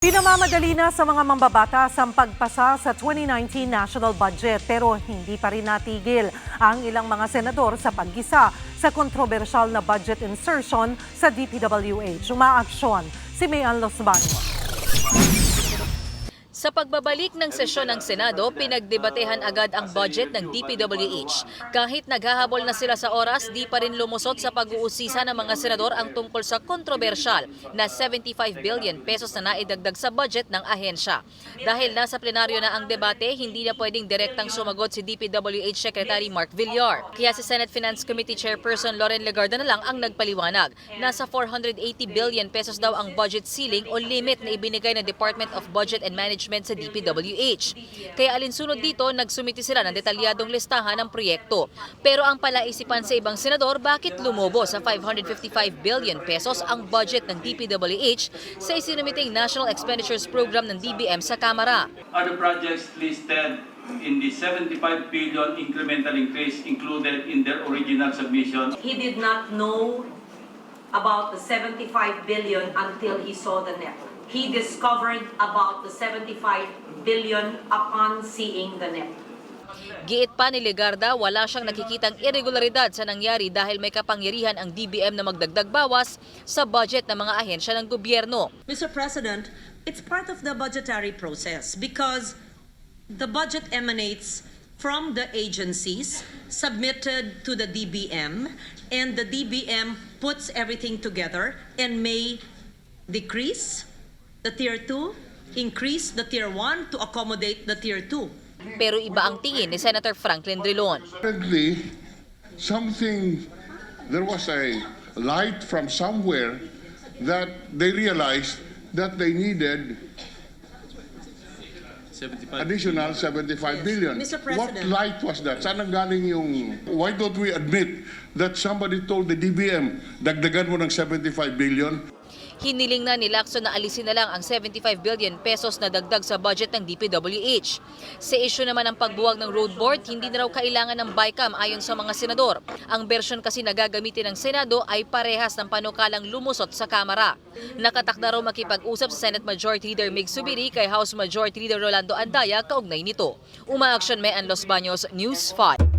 Pinamamadali na sa mga mambabatas ang pagpasa sa 2019 national budget pero hindi pa rin natigil ang ilang mga senador sa paggisa sa kontrobersyal na budget insertion sa DPWH. Umaaksyon si Mayan Losbano. Sa pagbabalik ng sesyon ng Senado, pinagdebatehan agad ang budget ng DPWH. Kahit naghahabol na sila sa oras, di pa rin lumusot sa pag-uusisa ng mga senador ang tungkol sa kontrobersyal na 75 billion pesos na naidagdag sa budget ng ahensya. Dahil nasa plenaryo na ang debate, hindi na pwedeng direktang sumagot si DPWH Secretary Mark Villar. Kaya si Senate Finance Committee Chairperson Lauren Legarda na lang ang nagpaliwanag. Nasa 480 billion pesos daw ang budget ceiling o limit na ibinigay ng Department of Budget and Management sa DPWH. Kaya alinsunod dito, nagsumiti sila ng detalyadong listahan ng proyekto. Pero ang palaisipan sa ibang senador, bakit lumobo sa 555 billion pesos ang budget ng DPWH sa isinumiting National Expenditures Program ng DBM sa Kamara? are the projects listed in the 75 billion incremental increase included in their original submission. he did not know about the 75 billion until he saw the net. He discovered about the 75 billion upon seeing the net. Giit pa ni Legarda, wala siyang nakikitang irregularidad sa nangyari dahil may kapangyarihan ang DBM na magdagdag bawas sa budget ng mga ahensya ng gobyerno. Mr. President, it's part of the budgetary process because the budget emanates from the agencies submitted to the DBM, and the DBM puts everything together and may decrease the tier 2, increase the tier 1 to accommodate the tier 2. Pero iba ang tingin ni Senator Franklin Drilon. Apparently, something, there was a light from somewhere that they realized that they needed additional 75 billion. Mr. What light was that? Saan ang galing yung, why don't we admit that somebody told the DBM, dagdagan mo ng 75 billion? Hiniling na ni Lacson na alisin na lang ang 75 billion pesos na dagdag sa budget ng DPWH. Sa issue naman ng pagbuwag ng road board, hindi na raw kailangan ng BICAM ayon sa mga senador. Ang version kasi na gagamitin ng Senado ay parehas ng panukalang lumusot sa Kamara. Nakatakda raw makipag-usap sa Senate Majority Leader Mig Subiri kay House Majority Leader Rolando Andaya kaugnay nito. Umaaksyon may Los Baños, News 5.